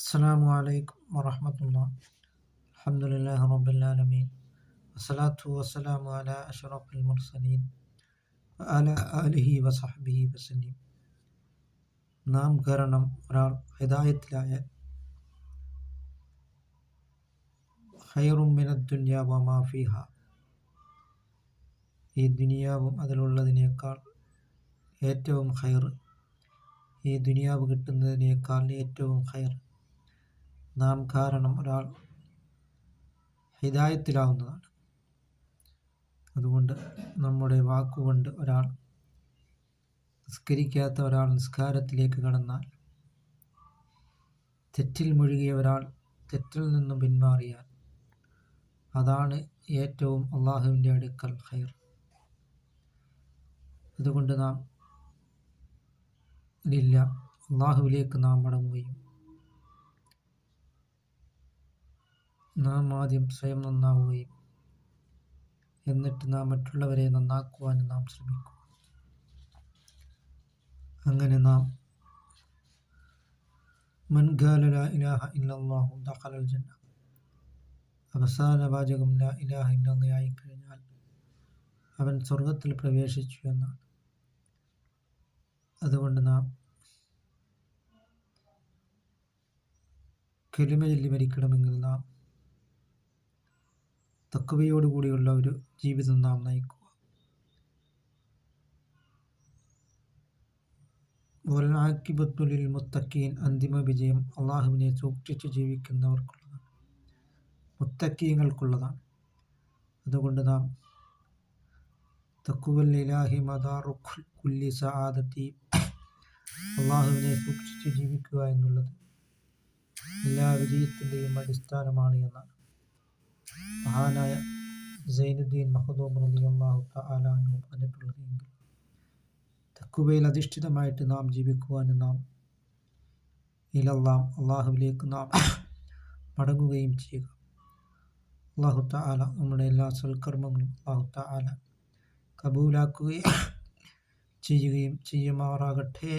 السلام عليكم ورحمة الله الحمد لله رب العالمين والصلاة والسلام على أشرف المرسلين وعلى آله وصحبه وسلم നാം കാരണം ഒരാൾ ഹിദായത്തിലായ ഹൈറും മിനദ്ദുന്യ വമാഫിഹ ഈ ദുനിയാവും അതിലുള്ളതിനേക്കാൾ ഏറ്റവും ഹൈർ ഈ ദുനിയാവ് കിട്ടുന്നതിനേക്കാൾ ഏറ്റവും ഹൈർ നാം കാരണം ഒരാൾ ഹിതായത്തിലാവുന്നതാണ് അതുകൊണ്ട് നമ്മുടെ വാക്കുകൊണ്ട് ഒരാൾ നിസ്കരിക്കാത്ത ഒരാൾ നിസ്കാരത്തിലേക്ക് കടന്നാൽ തെറ്റിൽ മുഴുകിയ ഒരാൾ തെറ്റിൽ നിന്നും പിന്മാറിയാൽ അതാണ് ഏറ്റവും അള്ളാഹുവിന്റെ അടുക്കൽ ഹൈർ അതുകൊണ്ട് നാം ഇല്ല അള്ളാഹുവിലേക്ക് നാം മടങ്ങുകയും നാം ആദ്യം സ്വയം നന്നാവുകയും എന്നിട്ട് നാം മറ്റുള്ളവരെ നന്നാക്കുവാൻ നാം ശ്രമിക്കും. അങ്ങനെ നാം ലാ ഇലാഹ ജന്ന. അവസാന വാചകം ലാ ഇലാഹ ഇല്ലാഹയായി കഴിഞ്ഞാൽ അവൻ സ്വർഗത്തിൽ പ്രവേശിച്ചു എന്നാണ്. അതുകൊണ്ട് നാം കെലിമ ചൊല്ലി മരിക്കണമെങ്കിൽ നാം തക്കവയോടുകൂടിയുള്ള ഒരു ജീവിതം നാം നയിക്കുക. വലാക്കിബത്തുലിൽ മുത്തക്കീൻ അന്തിമ വിജയം അള്ളാഹുവിനെ സൂക്ഷിച്ച് ജീവിക്കുന്നവർക്കുള്ളതാണ്. മുത്തക്കീങ്ങൾക്കുള്ളതാണ്. അതുകൊണ്ട് നാം തക്കുവല്ലിലാഹി മദാറുഖുൽ കുല്ലി സഹാദത്തി അള്ളാഹുവിനെ സൂക്ഷിച്ച് ജീവിക്കുക എന്നുള്ളത് എല്ലാ വിജയത്തിന്റെയും അടിസ്ഥാനമാണ് എന്നാണ്. മഹാനായ സൈനുദ്ദീൻ മഹദൂം റളിയല്ലാഹു തആല പറഞ്ഞിട്ടുള്ളതെങ്കിൽ തക്കുവയിൽ അധിഷ്ഠിതമായിട്ട് നാം ജീവിക്കുവാനും നാം ഇലല്ലാം അള്ളാഹുവിലേക്ക് നാം മടങ്ങുകയും ചെയ്യുക. അള്ളാഹു തആല നമ്മുടെ എല്ലാ സൽക്കർമ്മങ്ങളും അള്ളാഹു താല കബൂലാക്കുകയും ചെയ്യുകയും ചെയ്യുമാറാകട്ടെ.